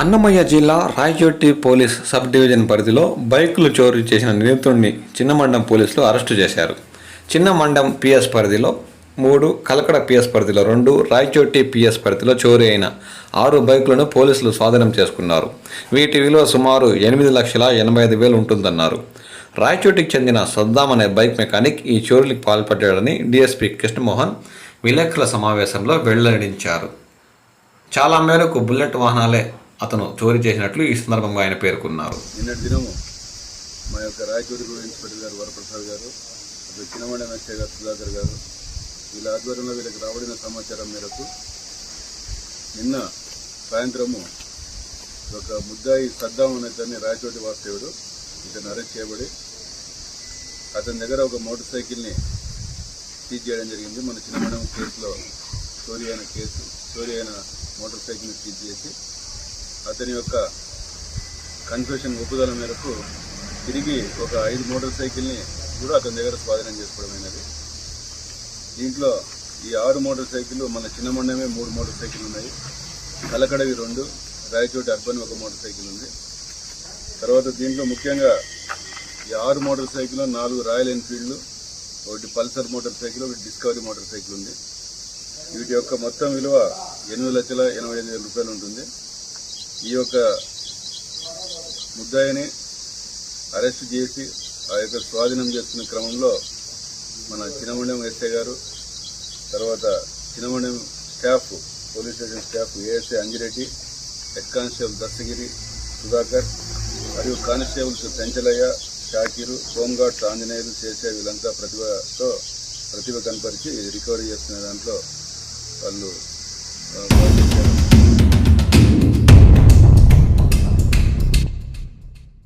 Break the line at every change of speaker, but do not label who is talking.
అన్నమయ్య జిల్లా Rayachoti police sub division పరిధిలో బైకులు చోరీ చేసిన నిందితుడిని చిన్నమండం పోలీసులు అరెస్టు చేశారు. చిన్నమండం పిఎస్ పరిధిలో మూడు కలకడ పిఎస్ పరిధిలో రెండు రాయచోటి పిఎస్ పరిధిలో చోరీ అయిన ఆరు బైకులను పోలీసులు స్వాధీనం చేసుకున్నారు. వీటి విలువ సుమారు ఎనిమిది లక్షల ఎనభై ఐదు వేలు ఉంటుందన్నారు. రాయచోటికి చెందిన సద్దాం అనే బైక్ మెకానిక్ ఈ చోరీలకు పాల్పడ్డాడని డీఎస్పీ కృష్ణమోహన్ విలేకరుల సమావేశంలో వెల్లడించారు. చాలా మేరకు బుల్లెట్ వాహనాలే అతను చోరీ చేసినట్లు ఈ సందర్భంగా ఆయన పేర్కొన్నారు.
నిన్నటి దినము మా యొక్క రాయచూరి గూడ ఇన్స్పెక్టర్ గారు వరప్రసాద్ గారు అటు చిన్నమండ ఎస్ఐ గారు సుధాకర్ గారు వీళ్ళ ఆధ్వర్యంలో వీళ్ళకి రాబడిన సమాచారం మేరకు నిన్న సాయంత్రము ఒక ముద్దాయి సద్దాం అనే రాయచోటి వాస్తవుడు ఇతను అరెస్ట్ చేయబడి అతని దగ్గర ఒక మోటార్ సైకిల్ని సీజ్ చేయడం జరిగింది. మన చిన్నమండం కేసులో చోరీ అయిన కేసు చోరీ అయిన మోటార్ సైకిల్ని సీజ్ చేసి అతని యొక్క కన్ఫ్యూషన్ ఒప్పుదల మేరకు తిరిగి ఒక ఐదు మోటార్ సైకిల్ని కూడా అతని దగ్గర స్వాధీనం చేసుకోవడమైనది దీంట్లో ఈ ఆరు మోటార్ సైకిల్ మన చిన్న మండమే మూడు మోటార్ సైకిల్ ఉన్నాయి. కలకడవి రెండు రాయచోటి అర్బన్ ఒక మోటార్ సైకిల్ ఉంది. తర్వాత దీంట్లో ముఖ్యంగా ఈ ఆరు మోటార్ సైకిల్ నాలుగు రాయల్ ఎన్ఫీల్డ్లు ఒకటి పల్సర్ మోటార్ సైకిల్ ఒకటి డిస్కవరీ మోటార్ సైకిల్ ఉంది. వీటి యొక్క మొత్తం విలువ ఎనిమిది లక్షల ఎనభై ఐదు వేల రూపాయలు ఉంటుంది. ఈ యొక్క ముద్దాయిని అరెస్ట్ చేసి ఆ యొక్క స్వాధీనం చేస్తున్న క్రమంలో మన చిన్నమండెం ఎస్ఐ గారు తర్వాత Chinnamandem staff police station staff ASI Anjireddy head constable Dastagiri Sudhakar మరియు constables Penchalaiah Shakir home guards Anjaneyulu చేసే వీళ్ళంతా ప్రతిభతో ప్రతిభ కనపరిచి రికవరీ చేస్తున్న దాంట్లో వాళ్ళు